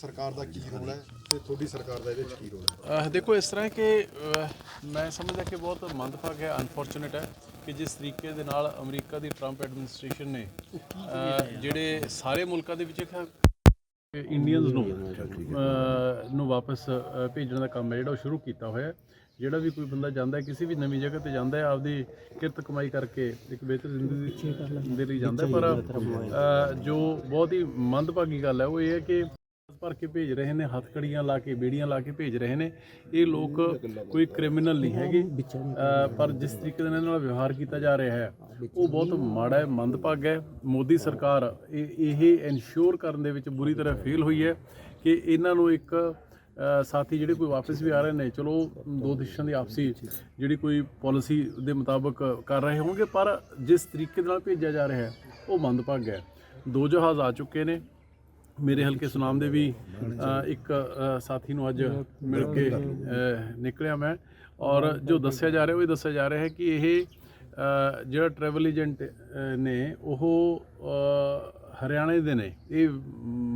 ਸਰਕਾਰ ਦਾ ਕੀ ਰੋਲ ਹੈ ਤੇ ਤੁਹਾਡੀ ਸਰਕਾਰ ਦਾ ਇਹਦੇ ਵਿੱਚ ਕੀ ਰੋਲ ਹੈ? ਦੇਖੋ, ਇਸ ਤਰ੍ਹਾਂ ਕਿ ਮੈਂ ਸਮਝਦਾ ਕਿ ਬਹੁਤ ਮੰਦਭਾਗ ਹੈ ਅਨਫੋਰਚੂਨੇਟ ਹੈ ਕਿ ਜਿਸ ਤਰੀਕੇ ਦੇ ਨਾਲ ਅਮਰੀਕਾ ਦੀ ਟਰੰਪ ਐਡਮਿਨਿਸਟ੍ਰੇਸ਼ਨ ਨੇ ਜਿਹੜੇ ਸਾਰੇ ਮੁਲਕਾਂ ਦੇ ਵਿੱਚ ਇੱਕ ਇੰਡੀਅਨਸ ਨੂੰ ਨੂੰ ਵਾਪਸ ਭੇਜਣ ਦਾ ਕੰਮ ਹੈ, ਜਿਹੜਾ ਉਹ ਸ਼ੁਰੂ ਕੀਤਾ ਹੋਇਆ ਜਿਹੜਾ ਵੀ ਕੋਈ ਬੰਦਾ ਜਾਂਦਾ ਕਿਸੇ ਵੀ ਨਵੀਂ ਜਗ੍ਹਾ ਤੇ ਜਾਂਦਾ ਹੈ, ਆਪਦੀ ਕਿਰਤ ਕਮਾਈ ਕਰਕੇ ਇੱਕ ਬਿਹਤਰ ਜ਼ਿੰਦਗੀ ਦੇ ਲਈ ਜਾਂਦਾ ਪਰ ਜੋ ਬਹੁਤ ਹੀ ਮੰਦਭਾਗੀ ਗੱਲ ਹੈ, ਉਹ ਇਹ ਹੈ ਕਿ ਭਰ ਕੇ ਭੇਜ ਰਹੇ ਨੇ, ਹੱਥਕੜੀਆਂ ਲਾ ਕੇ, ਬੇੜੀਆਂ ਲਾ ਕੇ ਭੇਜ ਰਹੇ ਨੇ। ਇਹ ਲੋਕ ਕੋਈ ਕ੍ਰਿਮੀਨਲ ਨਹੀਂ ਹੈਗੇ। ਪਰ ਜਿਸ ਤਰੀਕੇ ਦੇ ਨਾਲ ਇਹਨਾਂ ਨਾਲ ਵਿਵਹਾਰ ਕੀਤਾ ਜਾ ਰਿਹਾ ਹੈ, ਉਹ ਬਹੁਤ ਮਾੜਾ ਹੈ, ਮੰਦਭਾਗਾ ਹੈ। ਮੋਦੀ ਸਰਕਾਰ ਇਹ ਇਹ ਇਨਸ਼ੋਰ ਕਰਨ ਦੇ ਵਿੱਚ ਬੁਰੀ ਤਰ੍ਹਾਂ ਫੇਲ ਹੋਈ ਹੈ ਕਿ ਇਹਨਾਂ ਨੂੰ ਇੱਕ ਸਾਥੀ ਜਿਹੜੇ ਕੋਈ ਵਾਪਸ ਵੀ ਆ ਰਹੇ ਨੇ, ਚਲੋ, ਦੋ ਦੇਸ਼ਾਂ ਦੀ ਆਪਸੀ ਜਿਹੜੀ ਕੋਈ ਪਾਲਿਸੀ ਦੇ ਮੁਤਾਬਕ ਕਰ ਰਹੇ ਹੋਣਗੇ, ਪਰ ਜਿਸ ਤਰੀਕੇ ਦੇ ਨਾਲ ਭੇਜਿਆ ਜਾ ਰਿਹਾ ਹੈ, ਉਹ ਮੰਦਭਾਗਾ ਹੈ। ਦੋ ਜਹਾਜ਼ ਆ ਚੁੱਕੇ ਨੇ। ਮੇਰੇ ਹਲਕੇ ਸੁਨਾਮ ਦੇ ਵੀ ਇੱਕ ਸਾਥੀ ਨੂੰ ਅੱਜ ਮਿਲ ਕੇ ਨਿਕਲਿਆ ਮੈਂ। ਔਰ ਜੋ ਦੱਸਿਆ ਜਾ ਰਿਹਾ, ਉਹ ਇਹ ਦੱਸਿਆ ਜਾ ਰਿਹਾ ਹੈ ਕਿ ਇਹ ਜਿਹੜਾ ਟਰੈਵਲ ਏਜੰਟ ਨੇ, ਉਹ ਹਰਿਆਣੇ ਦੇ ਨੇ। ਇਹ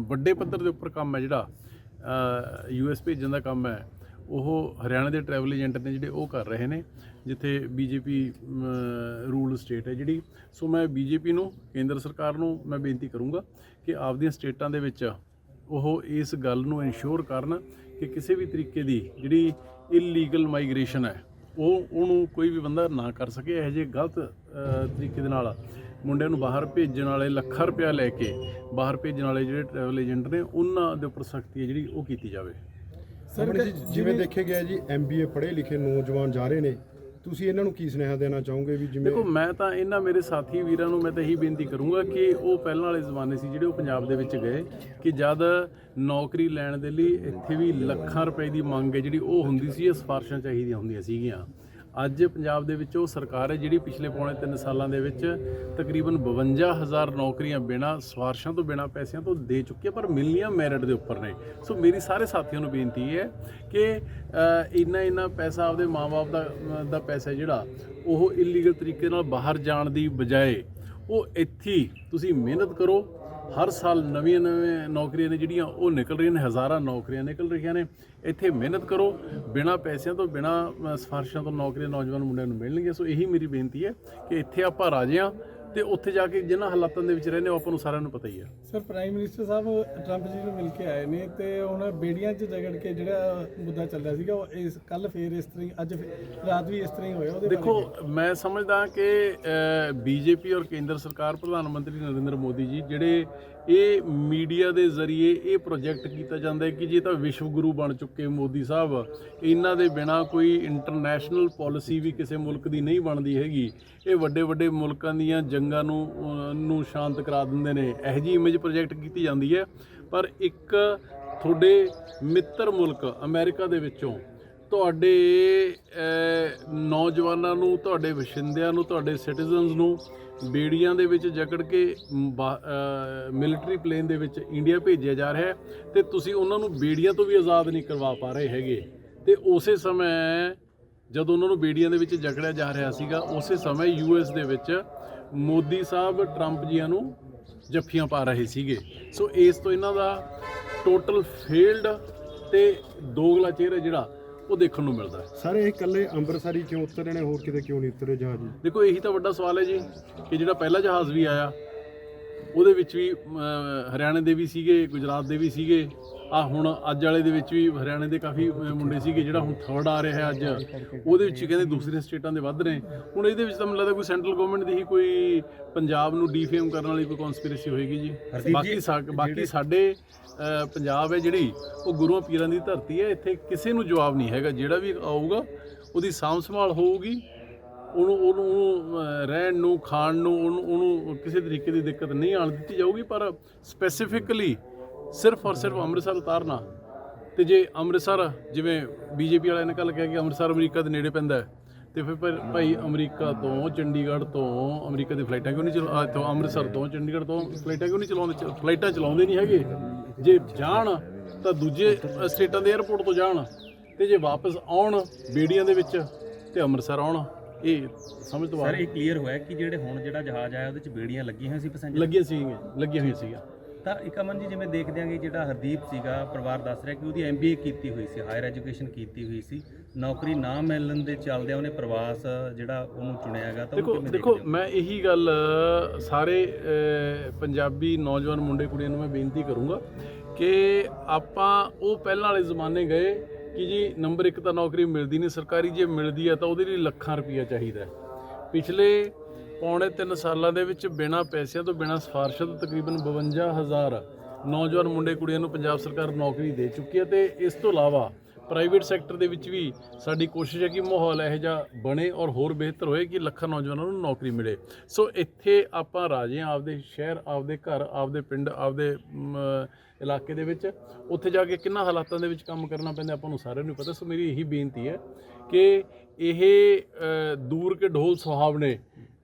ਵੱਡੇ ਪੱਧਰ ਦੇ ਉੱਪਰ ਕੰਮ ਹੈ ਜਿਹੜਾ ਯੂ ਐਸ ਭੇਜਣ ਦਾ ਕੰਮ ਹੈ। ਉਹ ਹਰਿਆਣਾ ਦੇ ਟਰੈਵਲ ਏਜੰਟ ਨੇ ਜਿਹੜੇ ਉਹ ਕਰ ਰਹੇ ਨੇ, ਜਿੱਥੇ ਬੀਜੇਪੀ ਰੂਲ ਸਟੇਟ ਹੈ ਜਿਹੜੀ। ਸੋ ਮੈਂ ਬੀਜੇਪੀ ਨੂੰ, ਕੇਂਦਰ ਸਰਕਾਰ ਨੂੰ ਮੈਂ ਬੇਨਤੀ ਕਰੂੰਗਾ ਕਿ ਆਪਦੀਆਂ ਸਟੇਟਾਂ ਦੇ ਵਿੱਚ ਉਹ ਇਸ ਗੱਲ ਨੂੰ ਇਨਸ਼ੋਰ ਕਰਨ ਕਿ ਕਿਸੇ ਵੀ ਤਰੀਕੇ ਦੀ ਜਿਹੜੀ ਇਲੀਗਲ ਮਾਈਗ੍ਰੇਸ਼ਨ ਹੈ, ਉਹ ਉਹਨੂੰ ਕੋਈ ਵੀ ਬੰਦਾ ਨਾ ਕਰ ਸਕੇ, ਇਹੋ ਜਿਹੇ ਗਲਤ ਤਰੀਕੇ ਦੇ ਨਾਲ ਮੁੰਡਿਆਂ ਨੂੰ ਬਾਹਰ ਭੇਜਣ ਵਾਲੇ ਲੱਖਾਂ ਰੁਪਇਆ ਲੈ ਕੇ ਬਾਹਰ ਭੇਜਣ ਵਾਲੇ ਜਿਹੜੇ ਟਰੈਵਲ ਏਜੰਟ ਨੇ, ਉਹਨਾਂ ਦੇ ਉੱਪਰ ਸਖਤੀ ਹੈ ਜਿਹੜੀ ਉਹ ਕੀਤੀ ਜਾਵੇ। ਸਰ ਜਿਵੇਂ ਦੇਖਿਆ ਗਿਆ ਜੀ ਐਮਬੀਏ ਪੜ੍ਹੇ ਲਿਖੇ ਨੌਜਵਾਨ ਜਾ ਰਹੇ ਨੇ ਤੁਸੀਂ ਇਹਨਾਂ ਨੂੰ ਕੀ ਸੁਨੇਹਾ ਦੇਣਾ ਚਾਹੋਗੇ ਵੀ ਜਿਵੇਂ ਦੇਖੋ ਮੈਂ ਤਾਂ ਇਹਨਾਂ ਮੇਰੇ ਸਾਥੀ ਵੀਰਾਂ ਨੂੰ ਮੈਂ ਤਾਂ ਇਹੀ ਬੇਨਤੀ ਕਰੂੰਗਾ ਕਿ ਉਹ ਪਹਿਲਾਂ ਵਾਲੇ ਜ਼ਮਾਨੇ ਸੀ ਜਿਹੜੇ ਉਹ ਪੰਜਾਬ ਦੇ ਵਿੱਚ ਗਏ ਕਿ ਜਦ ਨੌਕਰੀ ਲੈਣ ਦੇ ਲਈ ਇੱਥੇ ਵੀ ਲੱਖਾਂ ਰੁਪਏ ਦੀ ਮੰਗ ਹੈ ਜਿਹੜੀ ਉਹ ਹੁੰਦੀ ਸੀ ਇਹ ਸਿਫਾਰਸ਼ਾਂ ਚਾਹੀਦੀਆਂ ਹੁੰਦੀਆਂ ਸੀਗੀਆਂ। ਅੱਜ ਪੰਜਾਬ ਦੇ ਵਿੱਚ ਉਹ ਸਰਕਾਰ ਹੈ ਜਿਹੜੀ ਪਿਛਲੇ ਪੌਣੇ 3 ਸਾਲਾਂ ਦੇ ਵਿੱਚ ਤਕਰੀਬਨ 52000 ਨੌਕਰੀਆਂ ਬਿਨਾਂ ਸਿਫਾਰਸ਼ਾਂ ਤੋਂ ਬਿਨਾਂ ਪੈਸਿਆਂ ਤੋਂ ਦੇ ਚੁੱਕੀ ਹੈ, ਪਰ ਮਿਲਣੀਆਂ ਮੈਰਿਟ ਦੇ ਉੱਪਰ ਨੇ। ਸੋ ਮੇਰੀ ਸਾਰੇ ਸਾਥੀਆਂ ਨੂੰ ਬੇਨਤੀ ਹੈ ਕਿ ਇੰਨਾ ਇੰਨਾ ਪੈਸਾ ਆਪਦੇ ਮਾਪੇ ਦਾ ਦਾ ਪੈਸਾ ਜਿਹੜਾ, ਉਹ ਇਲੀਗਲ ਤਰੀਕੇ ਨਾਲ ਬਾਹਰ ਜਾਣ ਦੀ ਬਜਾਏ ਉਹ ਇੱਥੇ ਤੁਸੀਂ ਮਿਹਨਤ ਕਰੋ ਹਰ ਸਾਲ ਨਵੀਆਂ ਨਵੀਆਂ ਨੌਕਰੀਆਂ ਨੇ ਜਿਹੜੀਆਂ ਉਹ ਨਿਕਲ ਰਹੀਆਂ ਨੇ ਹਜ਼ਾਰਾਂ ਨੌਕਰੀਆਂ ਨਿਕਲ ਰਹੀਆਂ ਨੇ। ਇੱਥੇ ਮਿਹਨਤ ਕਰੋ ਬਿਨਾਂ ਪੈਸਿਆਂ ਤੋਂ ਬਿਨਾਂ ਅ, ਸਿਫਾਰਸ਼ਾਂ ਤੋਂ ਨੌਕਰੀਆਂ ਨੌਜਵਾਨ ਮੁੰਡਿਆਂ ਨੂੰ ਮਿਲਣਗੀਆਂ। ਸੋ ਇਹੀ ਮੇਰੀ ਬੇਨਤੀ ਹੈ ਕਿ ਇੱਥੇ ਆਪਾਂ ਰਾਜੇ ਹਾਂ ਤੇ ਉੱਥੇ ਜਾ ਕੇ ਜਿਨ੍ਹਾਂ ਹਾਲਾਤਾਂ ਦੇ ਵਿੱਚ ਰਹਿੰਦੇ ਹੋ ਆਪਾਂ ਨੂੰ ਸਾਰਿਆਂ ਨੂੰ ਪਤਾ ਹੀ ਹੈ। ਸਰ ਪ੍ਰਾਈਮ ਮਿਨਿਸਟਰ ਸਾਹਿਬ ਟਰੰਪ ਜੀ ਨੂੰ ਮਿਲ ਕੇ ਆਏ ਨੇ ਤੇ ਹੁਣ ਬੇੜੀਆਂ 'ਚ ਜਗੜ ਕੇ ਜਿਹੜਾ ਮੁੱਦਾ ਚੱਲ ਰਿਹਾ ਸੀਗਾ ਉਹ ਇਸ ਕੱਲ ਫੇਰ ਇਸ ਤਰ੍ਹਾਂ ਹੀ ਅੱਜ ਫੇਰ- ਰਾਤ ਵੀ ਇਸ ਤਰ੍ਹਾਂ ਹੀ ਹੋਇਆ ਉਹਦੇ ਦੇਖੋ ਮੈਂ ਸਮਝਦਾ ਕਿ ਬੀਜੇਪੀ ਔਰ ਕੇਂਦਰ ਸਰਕਾਰ ਪ੍ਰਧਾਨ ਮੰਤਰੀ ਨਰਿੰਦਰ ਮੋਦੀ ਜੀ ਜਿਹੜੇ ਇਹ ਮੀਡੀਆ ਦੇ ਜ਼ਰੀਏ ਇਹ ਪ੍ਰੋਜੈਕਟ ਕੀਤਾ ਜਾਂਦਾ ਹੈ ਕਿ ਜੇ ਤਾਂ ਵਿਸ਼ਵ ਗੁਰੂ ਬਣ ਚੁੱਕੇ ਮੋਦੀ ਸਾਹਿਬ, ਇਹਨਾਂ ਦੇ ਬਿਨਾ ਕੋਈ ਇੰਟਰਨੈਸ਼ਨਲ ਪਾਲਿਸੀ ਵੀ ਕਿਸੇ ਮੁਲਕ ਦੀ ਨਹੀਂ ਬਣਦੀ ਹੈਗੀ। ਇਹ ਵੱਡੇ ਵੱਡੇ ਮੁਲਕਾਂ ਦੀਆਂ ਜੰਗਾਂ ਨੂੰ ਨੂੰ ਸ਼ਾਂਤ ਕਰਾ ਦਿੰਦੇ ਨੇ। ਇਹੋ ਜਿਹੀ ਇਮੇਜ ਪ੍ਰੋਜੈਕਟ ਕੀਤੀ ਜਾਂਦੀ ਹੈ। ਪਰ ਇੱਕ ਤੁਹਾਡੇ ਮਿੱਤਰ ਮੁਲਕ ਅਮਰੀਕਾ ਦੇ ਵਿੱਚੋਂ ਤੁਹਾਡੇ ਨੌਜਵਾਨਾਂ ਨੂੰ, ਤੁਹਾਡੇ ਵਸਿੰਦਿਆਂ ਨੂੰ, ਤੁਹਾਡੇ ਸਿਟੀਜ਼ਨਸ ਨੂੰ ਬੇੜੀਆਂ ਦੇ ਵਿੱਚ ਜਕੜ ਕੇ ਮਿਲਟਰੀ ਪਲੇਨ ਦੇ ਵਿੱਚ ਇੰਡੀਆ ਭੇਜਿਆ ਜਾ ਰਿਹਾ ਹੈ ਤੇ ਤੁਸੀਂ ਉਹਨਾਂ ਨੂੰ ਬੇੜੀਆਂ ਤੋਂ ਵੀ ਆਜ਼ਾਦ ਨਹੀਂ ਕਰਵਾ ਪਾ ਰਹੇ ਹੈਗੇ। ਤੇ ਉਸੇ ਸਮੇਂ ਜਦੋਂ ਉਹਨਾਂ ਨੂੰ ਬੇੜੀਆਂ ਦੇ ਵਿੱਚ ਜਕੜਿਆ ਜਾ ਰਿਹਾ ਸੀਗਾ, ਉਸੇ ਸਮੇਂ ਯੂਐਸ ਦੇ ਵਿੱਚ ਮੋਦੀ ਸਾਹਿਬ, ਟਰੰਪ ਜੀਆਂ ਨੂੰ ਜੱਫੀਆਂ ਪਾ ਰਹੇ ਸੀਗੇ। ਸੋ ਇਸ ਤੋਂ ਇਹਨਾਂ ਦਾ ਟੋਟਲ ਫੇਲਡ ਤੇ ਦੋਗਲਾ ਚਿਹਰਾ ਜਿਹੜਾ ਉਹ ਦੇਖਣ ਨੂੰ ਮਿਲਦਾ ਹੈ। ਸਰ ਇਹ ਇਕੱਲੇ ਅੰਮ੍ਰਿਤਸਰੀ ਕਿਉਂ ਉਤਰੇ ਨੇ? ਹੋਰ ਕਿਤੇ ਕਿਉਂ ਨਹੀਂ ਉਤਰੇ ਜਹਾਜ਼? ਦੇਖੋ ਇਹੀ ਤਾਂ ਵੱਡਾ ਸਵਾਲ ਹੈ ਜੀ ਕਿ ਜਿਹੜਾ ਪਹਿਲਾ ਜਹਾਜ਼ ਵੀ ਆਇਆ ਉਹਦੇ ਵਿੱਚ ਵੀ ਹਰਿਆਣੇ ਦੇ ਵੀ ਸੀਗੇ ਗੁਜਰਾਤ ਦੇ ਵੀ ਸੀਗੇ। ਆ ਹੁਣ ਅੱਜ ਵਾਲੇ ਦੇ ਵਿੱਚ ਵੀ ਹਰਿਆਣੇ ਦੇ ਕਾਫੀ ਮੁੰਡੇ ਸੀਗੇ ਜਿਹੜਾ ਹੁਣ ਥਰਡ ਆ ਰਿਹਾ ਹੈ ਅੱਜ। ਉਹਦੇ ਵਿੱਚ ਕਹਿੰਦੇ ਦੂਸਰੀਆਂ ਸਟੇਟਾਂ ਦੇ ਵੱਧ ਨੇ ਹੁਣ ਇਹਦੇ ਵਿੱਚ ਤਾਂ ਮੈਨੂੰ ਲੱਗਦਾ ਕੋਈ ਸੈਂਟਰਲ ਗਵਰਨਮੈਂਟ ਦੀ ਹੀ ਕੋਈ ਪੰਜਾਬ ਨੂੰ ਡੀਫੇਮ ਕਰਨ ਵਾਲੀ ਕੋਈ ਕਨਸਪੀਰੇਸੀ ਹੋਏਗੀ ਜੀ। ਬਾਕੀ ਬਾਕੀ ਸਾਡੇ ਪੰਜਾਬ ਹੈ ਜਿਹੜੀ ਉਹ ਗੁਰੂਆਂ ਪੀਰਾਂ ਦੀ ਧਰਤੀ ਹੈ। ਇੱਥੇ ਕਿਸੇ ਨੂੰ ਜਵਾਬ ਨਹੀਂ ਹੈਗਾ। ਜਿਹੜਾ ਵੀ ਆਊਗਾ ਉਹਦੀ ਸਾਂਭ ਸੰਭਾਲ ਹੋਊਗੀ। ਉਹਨੂੰ ਉਹਨੂੰ ਉਹਨੂੰ, ਰਹਿਣ ਨੂੰ ਖਾਣ ਨੂੰ ਉਹਨੂੰ ਉਹਨੂੰ ਕਿਸੇ ਤਰੀਕੇ ਦੀ ਦਿੱਕਤ ਨਹੀਂ ਆਣ ਦਿੱਤੀ ਜਾਊਗੀ ਪਰ ਸਪੈਸੀਫਿਕਲੀ ਸਿਰਫ ਔਰ ਸਿਰਫ ਅੰਮ੍ਰਿਤਸਰ ਉਤਾਰਨਾ। ਤੇ ਜੇ ਅੰਮ੍ਰਿਤਸਰ ਜਿਵੇਂ ਬੀਜੇਪੀ ਵਾਲਿਆਂ ਨੇ ਕੱਲ ਕਿਹਾ ਕਿ ਅੰਮ੍ਰਿਤਸਰ ਅਮਰੀਕਾ ਦੇ ਨੇੜੇ ਪੈਂਦਾ ਹੈ ਤੇ ਫਿਰ ਭਾਈ- ਭਾਈ ਅਮਰੀਕਾ ਤੋਂ ਚੰਡੀਗੜ੍ਹ ਤੋਂ ਅਮਰੀਕਾ ਦੀ ਫਲਾਈਟਾਂ ਕਿਉਂ ਨਹੀਂ ਚਲਾ ਇੱਥੋਂ ਅੰਮ੍ਰਿਤਸਰ ਤੋਂ ਚੰਡੀਗੜ੍ਹ ਤੋਂ ਫਲਾਈਟਾਂ ਕਿਉਂ ਨਹੀਂ ਚਲਾਉਂਦੇ ਚ- ਫਲਾਈਟਾਂ ਚਲਾਉਂਦੇ ਨਹੀਂ ਹੈਗੇ? ਜੇ ਜਾਣ ਤਾਂ ਦੂਜੇ ਸਟੇਟਾਂ ਦੇ 에ਅਰਪੋਰਟ ਤੋਂ ਜਾਣ ਤੇ ਜੇ ਵਾਪਸ ਆਉਣ ਬੇੜੀਆਂ ਦੇ ਵਿੱਚ ਤੇ ਅੰਮ੍ਰਿਤਸਰ ਆਉਣ। ਇਹ ਸਮਝ ਤੋਂ ਸਰ ਬਾਹਰ ਇਹ ਕਲੀਅਰ ਹੋਇਆ ਕਿ ਜਿਹੜੇ ਹੁਣ ਜਿਹੜਾ ਜਹਾਜ਼ ਆਇਆ ਉਹਦੇ ਚ ਬੇੜੀਆਂ ਲੱਗੀਆਂ ਹੋਈਆਂ ਸੀ ਪੈਸੇਂਜਰ ਲੱਗੀਆਂ ਸੀਗੀਆਂ ਲੱਗੀਆਂ ਹੋਈਆਂ ਸੀਗੀਆਂ। ਤਾਂ ਇੱਕ ਅਮਨ ਜੀ ਜਿਵੇਂ ਦੇਖਦੇ ਆਂਗੇ ਜਿਹੜਾ ਹਰਦੀਪ ਸੀਗਾ ਪਰਿਵਾਰ ਦੱਸ ਰਿਹਾ ਕਿ ਉਹਦੀ ਐਮਬੀਏ ਕੀਤੀ ਹੋਈ ਸੀ ਹਾਇਰ ਐਜੂਕੇਸ਼ਨ ਕੀਤੀ ਹੋਈ ਸੀ। ਨੌਕਰੀ ਨਾ ਮਿਲਣ ਦੇ ਚੱਲਦਿਆਂ ਉਹਨੇ ਪ੍ਰਵਾਸ ਜਿਹੜਾ ਉਹਨੂੰ ਚੁਣਿਆ ਹੈਗਾ ਤਾਂ ਉਹ ਦੇਖੋ ਕਿਵੇਂ ਦੇਖੋ ਦੇਖਦੇ ਹੋ? ਮੈਂ ਇਹੀ ਗੱਲ ਅ, ਸਾਰੇ ਅ, ਪੰਜਾਬੀ ਨੌਜਵਾਨ ਮੁੰਡੇ ਕੁੜੀਆਂ ਨੂੰ ਮੈਂ ਬੇਨਤੀ ਕਰੂੰਗਾ ਕਿ ਆਪਾਂ ਉਹ ਪਹਿਲਾਂ ਵਾਲੇ ਜ਼ਮਾਨੇ ਗਏ ਕਿ ਜੀ ਨੰਬਰ 1 ਤਾਂ ਨੌਕਰੀ ਮਿਲਦੀ ਨਹੀਂ, ਸਰਕਾਰੀ ਜੇ ਮਿਲਦੀ ਹੈ ਤਾਂ ਉਹਦੇ ਲਈ ਲੱਖਾਂ ਰੁਪਈਆ ਚਾਹੀਦਾ ਪਿਛਲੇ ਪੌਣੇ 3 ਸਾਲਾਂ ਦੇ ਵਿੱਚ ਬਿਨਾਂ ਪੈਸਿਆਂ ਤੋਂ ਬਿਨਾਂ ਸਿਫਾਰਸ਼ਾਂ ਤੋਂ ਤਕਰੀਬਨ 52000 ਨੌਜਵਾਨ ਮੁੰਡੇ ਕੁੜੀਆਂ ਨੂੰ ਪੰਜਾਬ ਸਰਕਾਰ ਨੌਕਰੀ ਦੇ ਚੁੱਕੀ ਹੈ ਤੇ ਇਸ ਤੋਂ ਇਲਾਵਾ ਪ੍ਰਾਈਵੇਟ ਸੈਕਟਰ ਦੇ ਵਿੱਚ ਵੀ ਸਾਡੀ ਕੋਸ਼ਿਸ਼ ਹੈ ਕਿ ਮਾਹੌਲ ਇਹੋ ਜਿਹਾ ਬਣੇ ਔਰ ਹੋਰ ਬਿਹਤਰ ਹੋਏ ਕਿ ਲੱਖਾਂ ਨੌਜਵਾਨਾਂ ਨੂੰ ਨੌਕਰੀ ਮਿਲੇ। ਸੋ ਇੱਥੇ ਆਪਾਂ ਰਾਜੇ ਹਾਂ ਆਪਦੇ ਸ਼ਹਿਰ, ਆਪਦੇ ਘਰ, ਆਪਦੇ ਪਿੰਡ, ਆਪਦੇ ਇਲਾਕੇ ਦੇ ਵਿੱਚ। ਉੱਥੇ ਜਾ ਕੇ ਕਿੰਨਾ ਹਾਲਾਤਾਂ ਦੇ ਵਿੱਚ ਕੰਮ ਕਰਨਾ ਪੈਂਦਾ ਆਪਾਂ ਨੂੰ ਸਾਰਿਆਂ ਨੂੰ ਪਤਾ। ਸੋ ਮੇਰੀ ਇਹੀ ਬੇਨਤੀ ਹੈ ਕਿ ਇਹ ਦੂਰ ਕੇ ਢੋਲ ਸੁਹਾਵਣੇ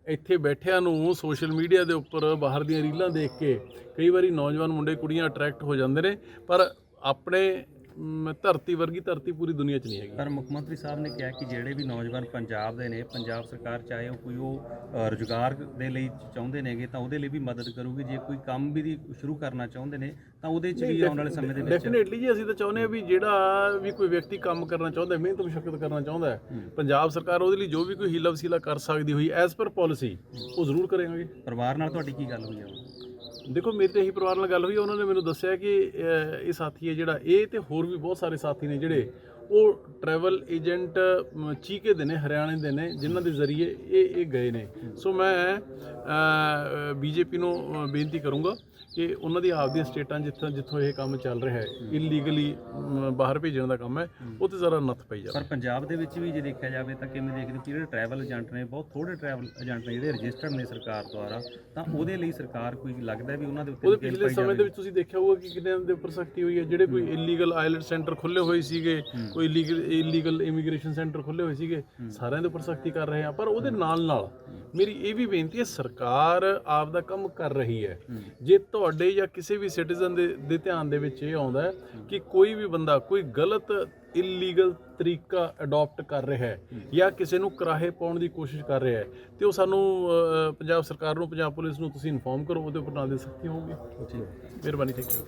ਇੱਥੇ ਬੈਠਿਆਂ ਨੂੰ ਸੋਸ਼ਲ ਮੀਡੀਆ ਦੇ ਉੱਪਰ ਬਾਹਰ ਦੀਆਂ ਰੀਲਾਂ ਦੇਖ ਕੇ ਕਈ ਵਾਰੀ ਨੌਜਵਾਨ ਮੁੰਡੇ, ਕੁੜੀਆਂ ਅਟਰੈਕਟ ਹੋ ਜਾਂਦੇ ਨੇ। ਪਰ ਆਪਣੇ ਮ, ਧਰਤੀ ਵਰਗੀ ਧਰਤੀ ਪੂਰੀ ਦੁਨੀਆ 'ਚ ਨਹੀਂ ਹੈਗੀ। ਪਰ ਮੁੱਖ ਮੰਤਰੀ ਸਾਹਿਬ ਨੇ ਕਿਹਾ ਕਿ ਜਿਹੜੇ ਵੀ ਨੌਜਵਾਨ ਪੰਜਾਬ ਦੇ ਨੇ ਪੰਜਾਬ ਸਰਕਾਰ ਚਾਹੇ ਉਹ ਕੋਈ ਉਹ ਅ, ਰੁਜ਼ਗਾਰ ਦੇ ਲਈ ਚਾਹੁੰਦੇ ਨੇਗੇ ਤਾਂ ਉਹਦੇ ਲਈ ਵੀ ਮਦਦ ਕਰੂਗੀ। ਜੇ ਕੋਈ ਕੰਮ ਵੀ ਦੀ ਸ਼ੁਰੂ ਕਰਨਾ ਚਾਹੁੰਦੇ ਨੇ ਤਾਂ ਉਹਦੇ 'ਚ ਵੀ ਆਉਣ ਵਾਲੇ ਸਮੇਂ ਦੇ ਵਿੱਚ ਡੈਫੀਨੇਟਲੀ ਜੀ ਅਸੀਂ ਤਾਂ ਚਾਹੁੰਦੇ ਹਾਂ ਵੀ ਜਿਹੜਾ ਵੀ ਕੋਈ ਵਿਅਕਤੀ ਕੰਮ ਕਰਨਾ ਚਾਹੁੰਦਾ ਹੈ ਮਿਹਨਤ ਮੁਸ਼ਕਲ ਕਰਨਾ ਚਾਹੁੰਦਾ ਹੈ ਪੰਜਾਬ ਸਰਕਾਰ ਉਹਦੇ ਲਈ ਜੋ ਵੀ ਕੋਈ ਹੀਲਾ ਵਸੀਲਾ ਕਰ ਸਕਦੀ ਹੋਈ ਐਜ਼ ਪਰ ਪਾਲਿਸੀ ਉਹ ਜ਼ਰੂਰ ਕਰਾਂਗੇ ਪਰਿਵਾਰ ਨਾਲ ਤੁਹਾਡੀ ਕੀ ਗੱਲ ਹੋਈ ਆ? ਦੇਖੋ, ਮੇਰੇ ਤੇ ਇਹੀ ਪਰਿਵਾਰ ਨਾਲ ਗੱਲ ਹੋਈ ਉਹਨਾਂ ਨੇ ਮੈਨੂੰ ਦੱਸਿਆ ਕਿ ਇਹ ਸਾਥੀ ਹੈ ਜਿਹੜਾ, ਇਹ ਤੇ ਹੋਰ ਵੀ ਬਹੁਤ ਸਾਰੇ ਸਾਥੀ ਨੇ ਜਿਹੜੇ ਉਹ ਟਰੈਵਲ ਏਜੰਟ ਚੀਕੇ ਦੇ ਨੇ ਹਰਿਆਣੇ ਦੇ ਨੇ ਜਿਨ੍ਹਾਂ ਦੇ ਜ਼ਰੀਏ ਇਹ ਇਹ ਗਏ ਨੇ। ਸੋ ਮੈਂ ਬੀਜੇਪੀ ਨੂੰ ਬੇਨਤੀ ਕਰੂੰਗਾ ਕਿ ਉਹਨਾਂ ਦੀ ਆਪਦੀਆਂ ਸਟੇਟਾਂ ਜਿੱਥੋਂ ਜਿੱਥੋਂ ਇਹ ਕੰਮ ਚੱਲ ਰਿਹਾ ਹੈ ਇਲੀਗਲੀ ਬਾਹਰ ਭੇਜਣ ਦਾ ਕੰਮ ਹੈ ਉਹ ਤੇ ਜ਼ਰਾ ਨੱਥ ਪਈ ਜਾਵੇ। ਪਰ ਪੰਜਾਬ ਦੇ ਵਿੱਚ ਵੀ ਜੇ ਦੇਖਿਆ ਜਾਵੇ ਤਾਂ ਕਿਵੇਂ ਦੇਖਦੇ ਕਿ ਜਿਹੜੇ ਟਰੈਵਲ ਏਜੰਟ ਨੇ ਬਹੁਤ ਥੋੜੇ ਟਰੈਵਲ ਏਜੰਟ ਨੇ ਜਿਹੜੇ ਰਜਿਸਟਰਡ ਨੇ ਸਰਕਾਰ ਦੁਆਰਾ ਤਾਂ ਉਹਦੇ ਲਈ ਸਰਕਾਰ ਕੋਈ ਲੱਗਦਾ ਵੀ ਉਹਨਾਂ ਦੇ ਉੱਤੇ ਉਹਦੇ ਪਿਛਲੇ ਸਮੇਂ ਦੇ। ਵਿੱਚ ਤੁਸੀਂ ਦੇਖਿਆ ਹੋਊਗਾ ਕਿ ਕਿੰਨਿਆਂ ਦੇ ਉੱਪਰ ਸਖਤੀ ਹੋਈ ਹੈ ਜਿਹੜੇ ਕੋਈ ਇਲੀਗਲ ਆਇਲਟ ਸੈਂਟਰ ਖੁੱਲੇ ਹੋਏ ਸੀਗੇ ਕੋਈ ਇਲੀਗਲ ਇਲੀਗਲ ਇਮੀਗ੍ਰੇਸ਼ਨ ਸੈਂਟਰ ਖੁੱਲੇ ਹੋਏ ਸੀਗੇ ਸਾਰਿਆਂ ਦੇ ਉੱਪਰ ਸਖਤੀ ਕਰ ਰਹੇ ਆ ਪਰ ਉਹਦੇ ਨਾਲ ਨਾਲ ਮੇਰੀ ਇਹ ਵੀ ਬੇਨਤੀ ਹੈ ਸਰਕਾਰ ਆਪ ਦਾ ਕੰਮ ਕਰ ਰਹੀ ਹੈ। ਜੇ ਤੁਹਾਡੇ ਜਾਂ ਕਿਸੇ ਵੀ ਸਿਟੀਜ਼ਨ ਦੇ ਦੇ ਧਿਆਨ ਦੇ ਵਿੱਚ ਇਹ ਆਉਂਦਾ ਹੈ ਕਿ ਕੋਈ ਵੀ ਬੰਦਾ ਕੋਈ ਗਲਤ ਇਲੀਗਲ ਤਰੀਕਾ ਅਡਾਪਟ ਕਰ ਰਿਹਾ ਹੈ ਜਾਂ ਕਿਸੇ ਨੂੰ ਕਰਾਹੇ ਪਾਉਣ ਦੀ ਕੋਸ਼ਿਸ਼ ਕਰ ਰਿਹਾ ਹੈ ਤੇ ਉਹ ਸਾਨੂੰ ਪੰਜਾਬ ਸਰਕਾਰ ਨੂੰ ਪੰਜਾਬ ਪੁਲਿਸ ਨੂੰ ਤੁਸੀਂ ਇਨਫੋਰਮ ਕਰੋ ਉਹਦੇ ਉੱਪਰ ਨਾਲ ਦੇ ਸਖਤੀ ਹੋਊਗੀ। ਮਿਹਰਬਾਨੀ ਥੈਂਕ ਯੂ